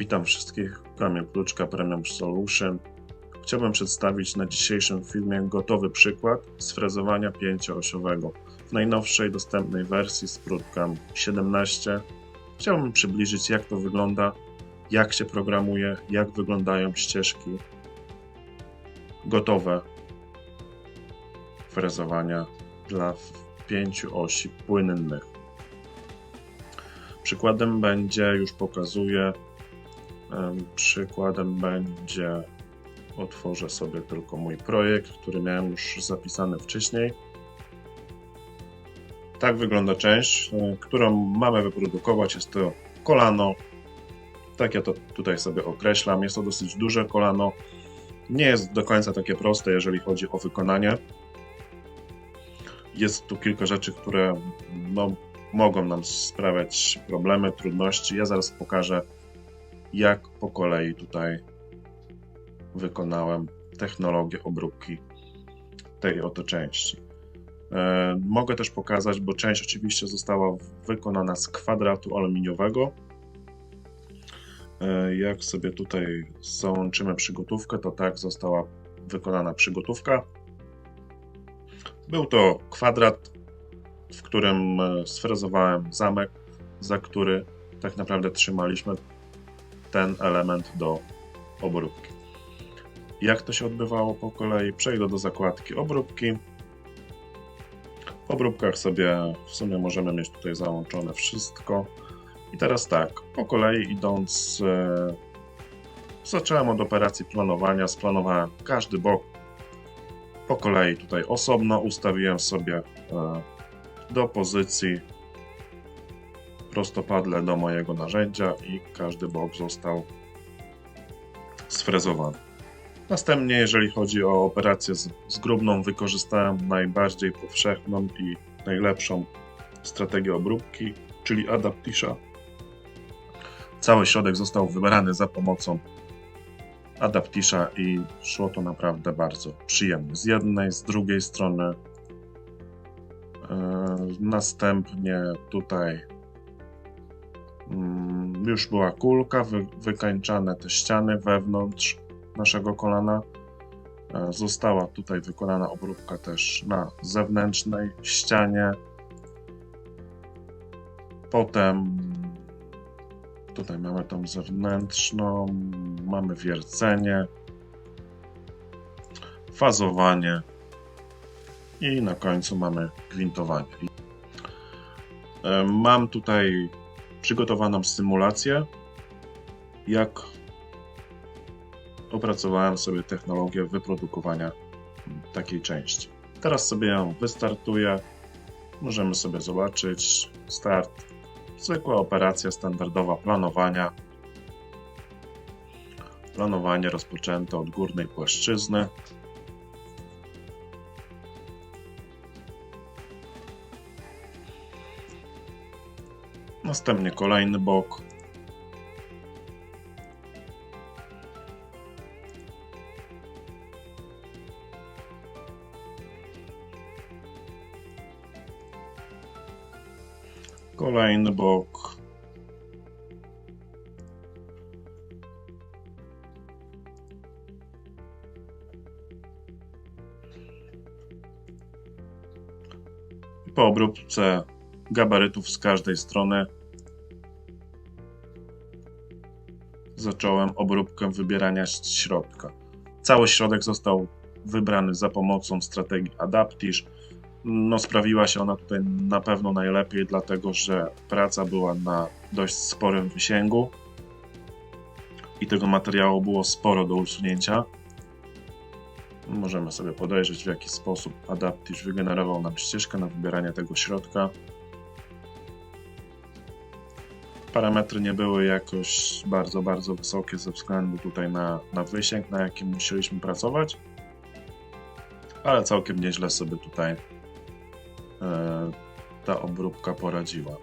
Witam wszystkich. Kamil Kluczka, Premium Solution. Chciałbym przedstawić na dzisiejszym filmie gotowy przykład sfrezowania pięcioosiowego w najnowszej dostępnej wersji z Prootcam 17. Chciałbym przybliżyć jak to wygląda, jak się programuje, jak wyglądają ścieżki gotowe frezowania dla pięciu osi płynnych. Przykładem będzie, już pokazuję, przykładem będzie, otworzę sobie tylko mój projekt, który miałem już zapisany wcześniej. Tak wygląda część, e, którą mamy wyprodukować. Jest to kolano. Tak ja to tutaj sobie określam. Jest to dosyć duże kolano. Nie jest do końca takie proste, jeżeli chodzi o wykonanie. Jest tu kilka rzeczy, które no, mogą nam sprawiać problemy, trudności. Ja zaraz pokażę, jak po kolei tutaj wykonałem technologię obróbki tej oto części. E, mogę też pokazać, bo część oczywiście została wykonana z kwadratu aluminiowego. E, jak sobie tutaj załączymy przygotówkę, to tak została wykonana przygotówka. Był to kwadrat, w którym e, sfrezowałem zamek, za który tak naprawdę trzymaliśmy ten element do obróbki. Jak to się odbywało po kolei? Przejdę do zakładki obróbki. W obróbkach sobie w sumie możemy mieć tutaj załączone wszystko. I teraz tak, po kolei idąc, e, zacząłem od operacji planowania. Splanowałem każdy bok po kolei tutaj osobno. Ustawiłem sobie e, do pozycji prostopadle do mojego narzędzia i każdy bok został sfrezowany. Następnie, jeżeli chodzi o operację z, z grubną, wykorzystałem najbardziej powszechną i najlepszą strategię obróbki, czyli Adaptisha. Cały środek został wybrany za pomocą Adaptisha i szło to naprawdę bardzo przyjemnie. Z jednej, z drugiej strony. Yy, następnie tutaj już była kulka, wy, wykańczane te ściany wewnątrz naszego kolana. E, Została tutaj wykonana obróbka też na zewnętrznej ścianie. Potem tutaj mamy tą zewnętrzną, mamy wiercenie, fazowanie i na końcu mamy gwintowanie. E, Mam tutaj przygotowaną symulację, jak opracowałem sobie technologię wyprodukowania takiej części. Teraz sobie ją wystartuję. Możemy sobie zobaczyć start. Zwykła operacja standardowa planowania. Planowanie rozpoczęte od górnej płaszczyzny. Następnie kolejny bok. Kolejny bok. Po obróbce gabarytów z każdej strony zacząłem obróbkę wybierania środka. Cały środek został wybrany za pomocą strategii Adaptish. No, sprawiła się ona tutaj na pewno najlepiej, dlatego że praca była na dość sporym wysięgu i tego materiału było sporo do usunięcia. Możemy sobie podejrzeć, w jaki sposób Adaptish wygenerował nam ścieżkę na wybieranie tego środka. Parametry nie były jakoś bardzo, bardzo wysokie ze względu tutaj na, na wysięg, na jakim musieliśmy pracować, ale całkiem nieźle sobie tutaj e, ta obróbka poradziła.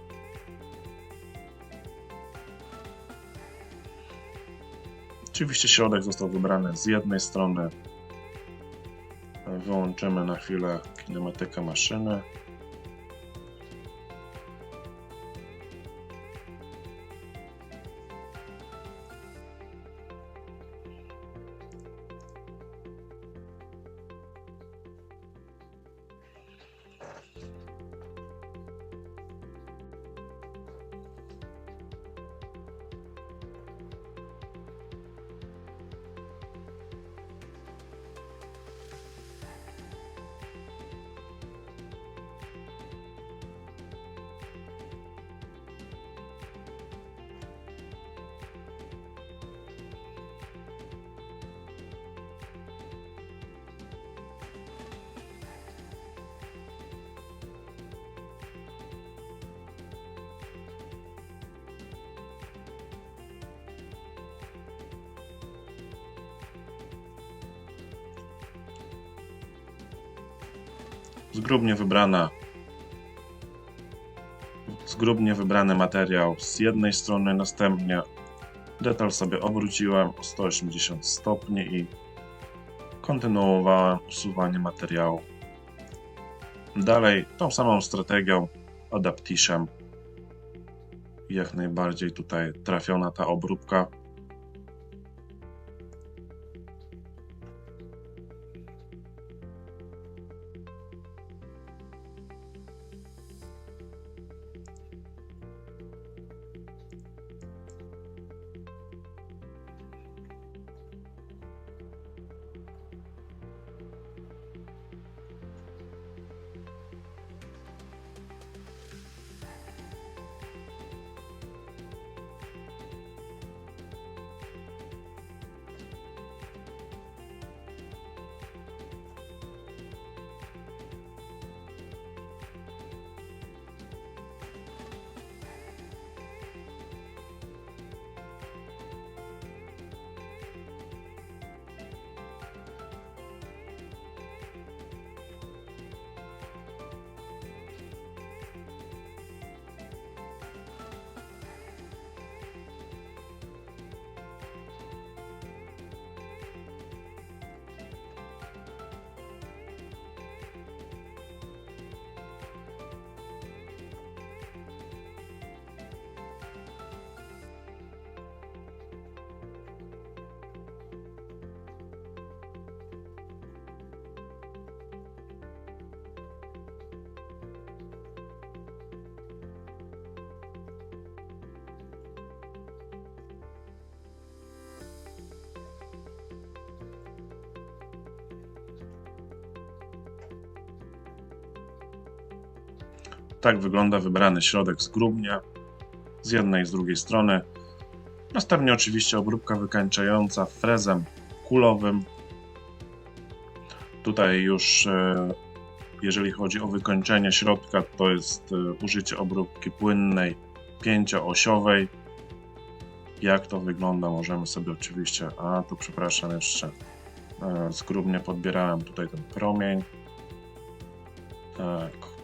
Oczywiście środek został wybrany z jednej strony. Wyłączymy na chwilę kinematykę maszyny. Zgrubnie wybrana zgrubnie wybrany materiał z jednej strony, następnie detal sobie obróciłem o 180 stopni i kontynuowałem usuwanie materiału. Dalej tą samą strategią, adaptiszem. Jak najbardziej tutaj trafiona ta obróbka. Tak wygląda wybrany środek zgrubnie z jednej i z drugiej strony. Następnie oczywiście obróbka wykańczająca frezem kulowym. Tutaj już e, jeżeli chodzi o wykończenie środka, to jest e, użycie obróbki płynnej pięcioosiowej. Jak to wygląda, możemy sobie oczywiście. A tu przepraszam jeszcze. e, Zgrubnie podbierałem tutaj ten promień. Tak.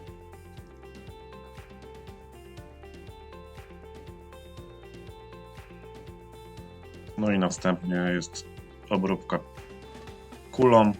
No i następnie jest obróbka kulą.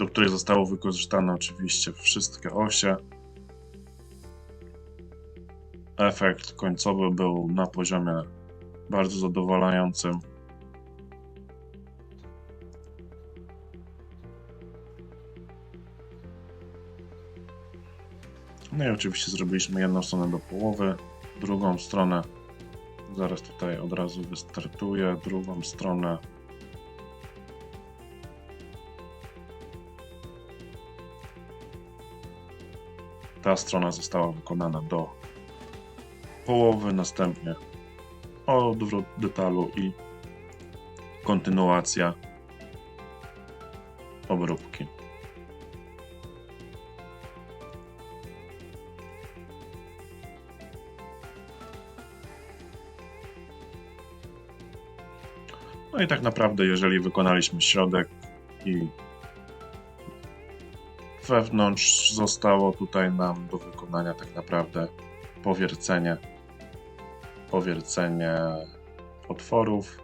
Do której zostało wykorzystane oczywiście wszystkie osie. Efekt końcowy był na poziomie bardzo zadowalającym. No i oczywiście zrobiliśmy jedną stronę do połowy, drugą stronę zaraz tutaj od razu wystartuję, drugą stronę Ta strona została wykonana do połowy, następnie odwrót detalu i kontynuacja obróbki. No i tak naprawdę, jeżeli wykonaliśmy środek i wewnątrz zostało tutaj nam do wykonania tak naprawdę powiercenie, powiercenie otworów.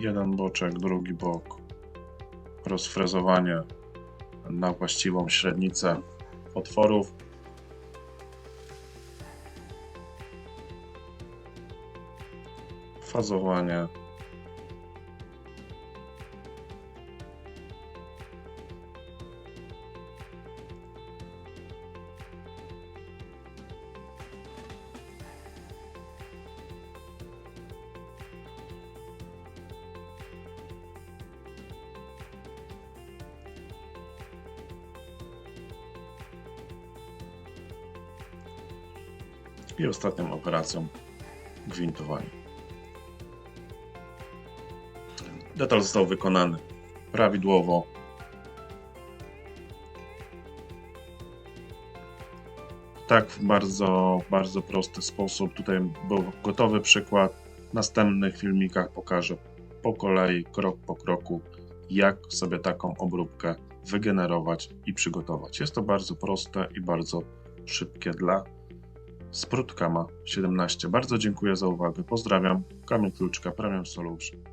Jeden boczek, drugi bok, rozfrezowanie na właściwą średnicę otworów. fazowanie. i ostatnią operacją gwintowanie. Detal został wykonany prawidłowo. Tak, w bardzo, bardzo prosty sposób. Tutaj był gotowy przykład. W następnych filmikach pokażę po kolei, krok po kroku, jak sobie taką obróbkę wygenerować i przygotować. Jest to bardzo proste i bardzo szybkie dla Sprutkama 17. Bardzo dziękuję za uwagę. Pozdrawiam. Kamil Kluczka, Premium Solution.